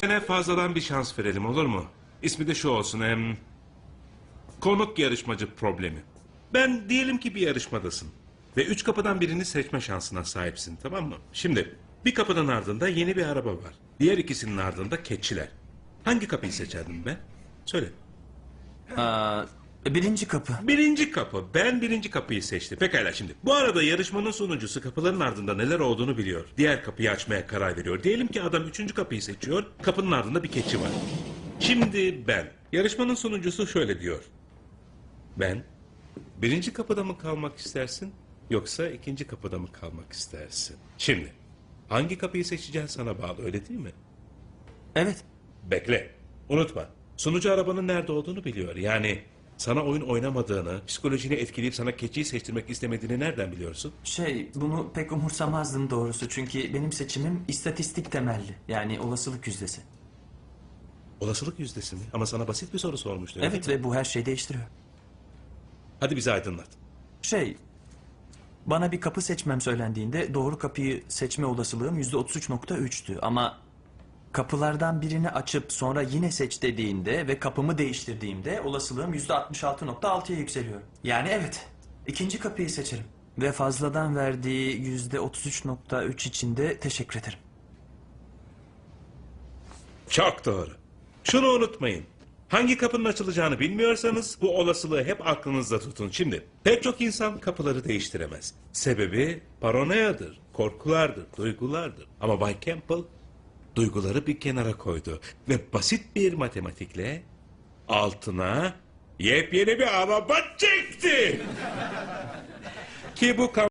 sene fazladan bir şans verelim olur mu? İsmi de şu olsun. Hem, konuk yarışmacı problemi. Ben diyelim ki bir yarışmadasın. Ve üç kapıdan birini seçme şansına sahipsin tamam mı? Şimdi bir kapının ardında yeni bir araba var. Diğer ikisinin ardında keçiler. Hangi kapıyı seçerdin ben? Söyle. Aa, birinci kapı. Birinci kapı. Ben birinci kapıyı seçtim. Pekala şimdi. Bu arada yarışmanın sonuncusu kapıların ardında neler olduğunu biliyor. Diğer kapıyı açmaya karar veriyor. Diyelim ki adam üçüncü kapıyı seçiyor. Kapının ardında bir keçi var. Şimdi ben. Yarışmanın sonuncusu şöyle diyor. Ben birinci kapıda mı kalmak istersin yoksa ikinci kapıda mı kalmak istersin? Şimdi hangi kapıyı seçeceğin sana bağlı öyle değil mi? Evet. Bekle. Unutma. Sunucu arabanın nerede olduğunu biliyor. Yani sana oyun oynamadığını, psikolojini etkileyip sana keçiyi seçtirmek istemediğini nereden biliyorsun? Şey, bunu pek umursamazdım doğrusu. Çünkü benim seçimim istatistik temelli. Yani olasılık yüzdesi. Olasılık yüzdesi mi? Ama sana basit bir soru sormuştu. öyle Evet değil mi? ve bu her şeyi değiştiriyor. Hadi bizi aydınlat. Şey, bana bir kapı seçmem söylendiğinde doğru kapıyı seçme olasılığım yüzde 33.3'tü. Ama kapılardan birini açıp sonra yine seç dediğinde ve kapımı değiştirdiğimde olasılığım yüzde 66.6'ya yükseliyor. Yani evet, ikinci kapıyı seçerim. Ve fazladan verdiği yüzde 33.3 için de teşekkür ederim. Çok doğru. Şunu unutmayın. Hangi kapının açılacağını bilmiyorsanız bu olasılığı hep aklınızda tutun. Şimdi pek çok insan kapıları değiştiremez. Sebebi paranoyadır, korkulardır, duygulardır. Ama Bay Campbell duyguları bir kenara koydu ve basit bir matematikle altına yepyeni bir araba çekti. Ki bu